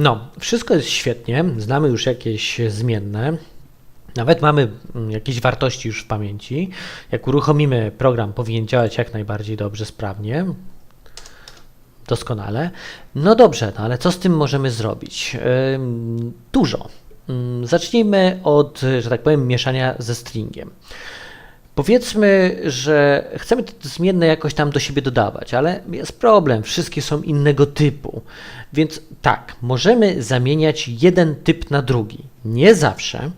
No, wszystko jest świetnie, znamy już jakieś zmienne, nawet mamy mm, jakieś wartości już w pamięci. Jak uruchomimy program, powinien działać jak najbardziej dobrze, sprawnie, doskonale. No dobrze, no ale co z tym możemy zrobić? Dużo. Zacznijmy od, że tak powiem, mieszania ze stringiem. Powiedzmy, że chcemy te zmienne jakoś tam do siebie dodawać, ale jest problem, wszystkie są innego typu. Więc tak, możemy zamieniać jeden typ na drugi. Nie zawsze,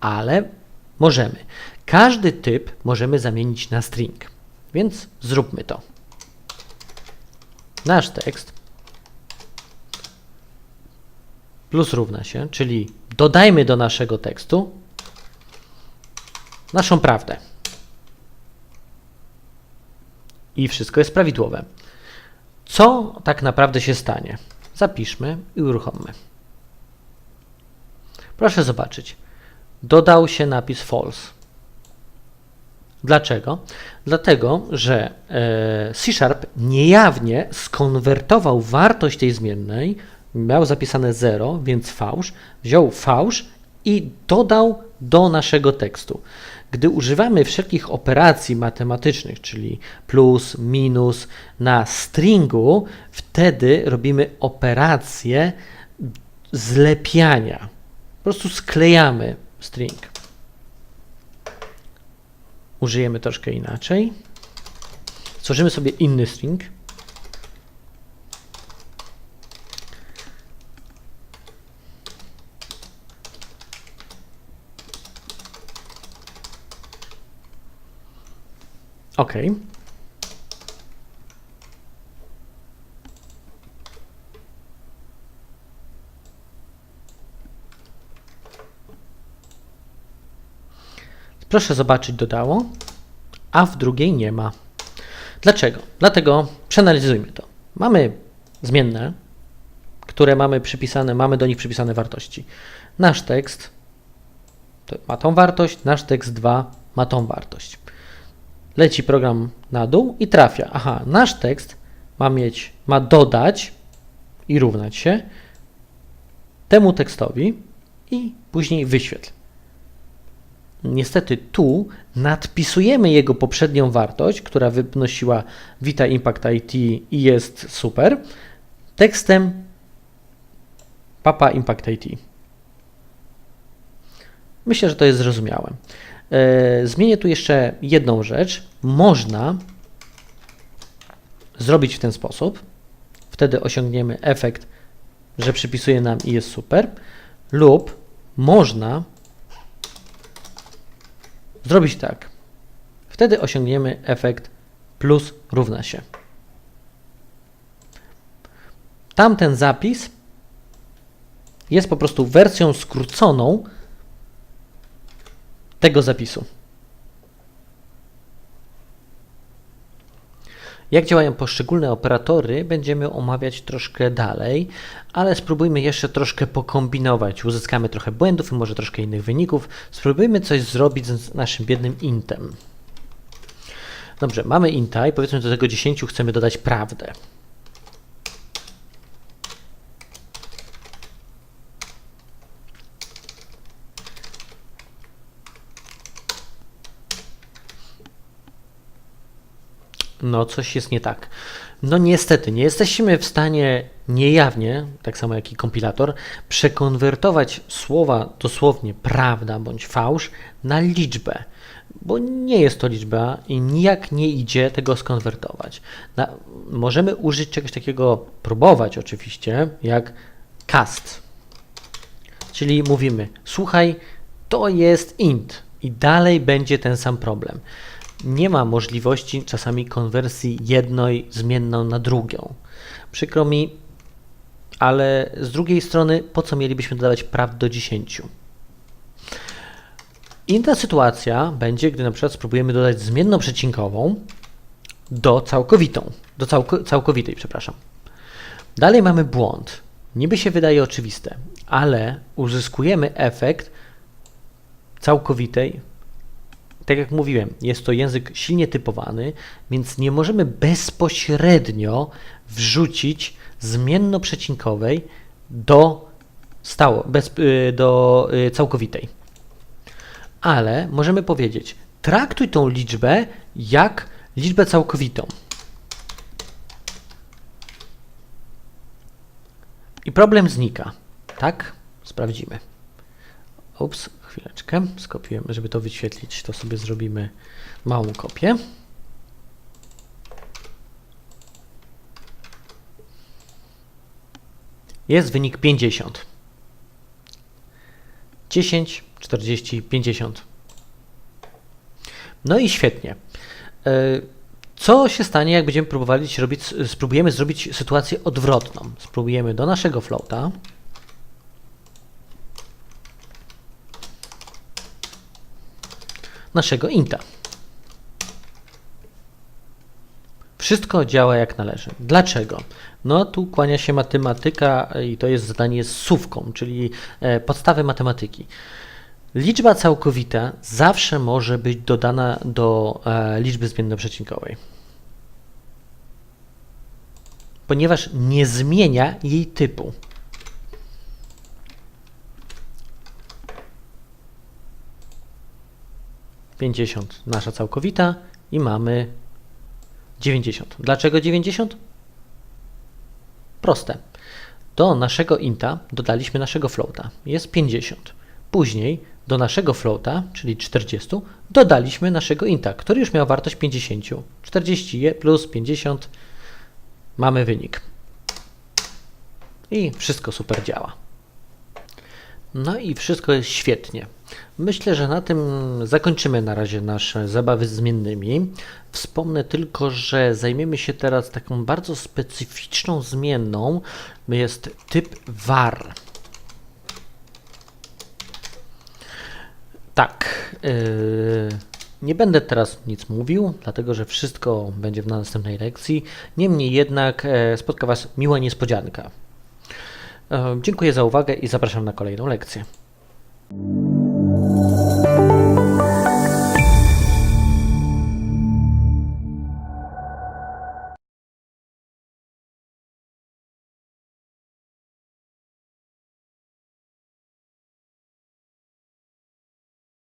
ale możemy. Każdy typ możemy zamienić na string. Więc zróbmy to. Nasz tekst plus równa się, czyli dodajmy do naszego tekstu naszą prawdę. I wszystko jest prawidłowe. Co tak naprawdę się stanie? Zapiszmy i uruchommy. Proszę zobaczyć. Dodał się napis false. Dlaczego? Dlatego, że e, C Sharp niejawnie skonwertował wartość tej zmiennej, miał zapisane 0, więc fałsz, wziął fałsz i dodał do naszego tekstu. Gdy używamy wszelkich operacji matematycznych, czyli plus, minus na stringu, wtedy robimy operację zlepiania. Po prostu sklejamy string. Użyjemy troszkę inaczej. Stworzymy sobie inny string. OK. Proszę zobaczyć, dodało, a w drugiej nie ma. Dlaczego? Dlatego przeanalizujmy to. Mamy zmienne, które mamy przypisane, mamy do nich przypisane wartości. Nasz tekst ma tą wartość, nasz tekst 2 ma tą wartość. Leci program na dół i trafia. Aha, nasz tekst ma mieć, ma dodać i równać się temu tekstowi i później wyświetl. Niestety tu nadpisujemy jego poprzednią wartość, która wynosiła Vita Impact IT i jest super, tekstem Papa Impact IT. Myślę, że to jest zrozumiałe. E, Zmienię tu jeszcze jedną rzecz. Można zrobić w ten sposób. Wtedy osiągniemy efekt, że przypisuje nam i jest super. Lub można zrobić tak. Wtedy osiągniemy efekt plus równa się. Tamten zapis jest po prostu wersją skróconą tego zapisu. Jak działają poszczególne operatory, będziemy omawiać troszkę dalej, ale spróbujmy jeszcze troszkę pokombinować. Uzyskamy trochę błędów i może troszkę innych wyników. Spróbujmy coś zrobić z naszym biednym intem. Dobrze, mamy inta i powiedzmy do tego 10 chcemy dodać prawdę. No, coś jest nie tak. No niestety, nie jesteśmy w stanie niejawnie, tak samo jak i kompilator, przekonwertować słowa dosłownie prawda bądź fałsz na liczbę, bo nie jest to liczba i nijak nie idzie tego skonwertować. Na, możemy użyć czegoś takiego, próbować oczywiście, jak cast. Czyli mówimy, słuchaj, to jest int i dalej będzie ten sam problem nie ma możliwości czasami konwersji jednej zmienną na drugą. Przykro mi, ale z drugiej strony, po co mielibyśmy dodawać praw do 10? Inna sytuacja będzie, gdy na przykład spróbujemy dodać zmienną przecinkową do całkowitą, do całko, całkowitej, przepraszam. Dalej mamy błąd. Niby się wydaje oczywiste, ale uzyskujemy efekt całkowitej tak jak mówiłem, jest to język silnie typowany, więc nie możemy bezpośrednio wrzucić zmienno-przecinkowej do stało, y, do y, całkowitej. Ale możemy powiedzieć, traktuj tą liczbę jak liczbę całkowitą. I problem znika. Tak? Sprawdzimy. Ups, chwileczkę. Skopiujemy, żeby to wyświetlić, to sobie zrobimy małą kopię. Jest wynik 50. 10, 40, 50. No i świetnie. E, Co się stanie, jak będziemy próbowali robić, spróbujemy zrobić sytuację odwrotną? Spróbujemy do naszego floata. Naszego inta. Wszystko działa jak należy. Dlaczego? No tu kłania się matematyka i to jest zadanie z słówką, czyli e, podstawy matematyki. Liczba całkowita zawsze może być dodana do e, liczby zmiennoprzecinkowej. Ponieważ nie zmienia jej typu. Pięćdziesiąt nasza całkowita i mamy 90. Dlaczego 90? Proste. Do naszego inta dodaliśmy naszego floata. Jest 50. Później do naszego floata, czyli 40, dodaliśmy naszego inta, który już miał wartość 50. 40 plus 50 mamy wynik. I wszystko super działa. No i wszystko jest świetnie. Myślę, że na tym zakończymy na razie nasze zabawy zmiennymi. Wspomnę tylko, że zajmiemy się teraz taką bardzo specyficzną zmienną. Jest typ var. Tak. Yy, nie będę teraz nic mówił, dlatego że wszystko będzie w następnej lekcji. Niemniej jednak e, spotka Was miła niespodzianka. E, Dziękuję za uwagę i zapraszam na kolejną lekcję. you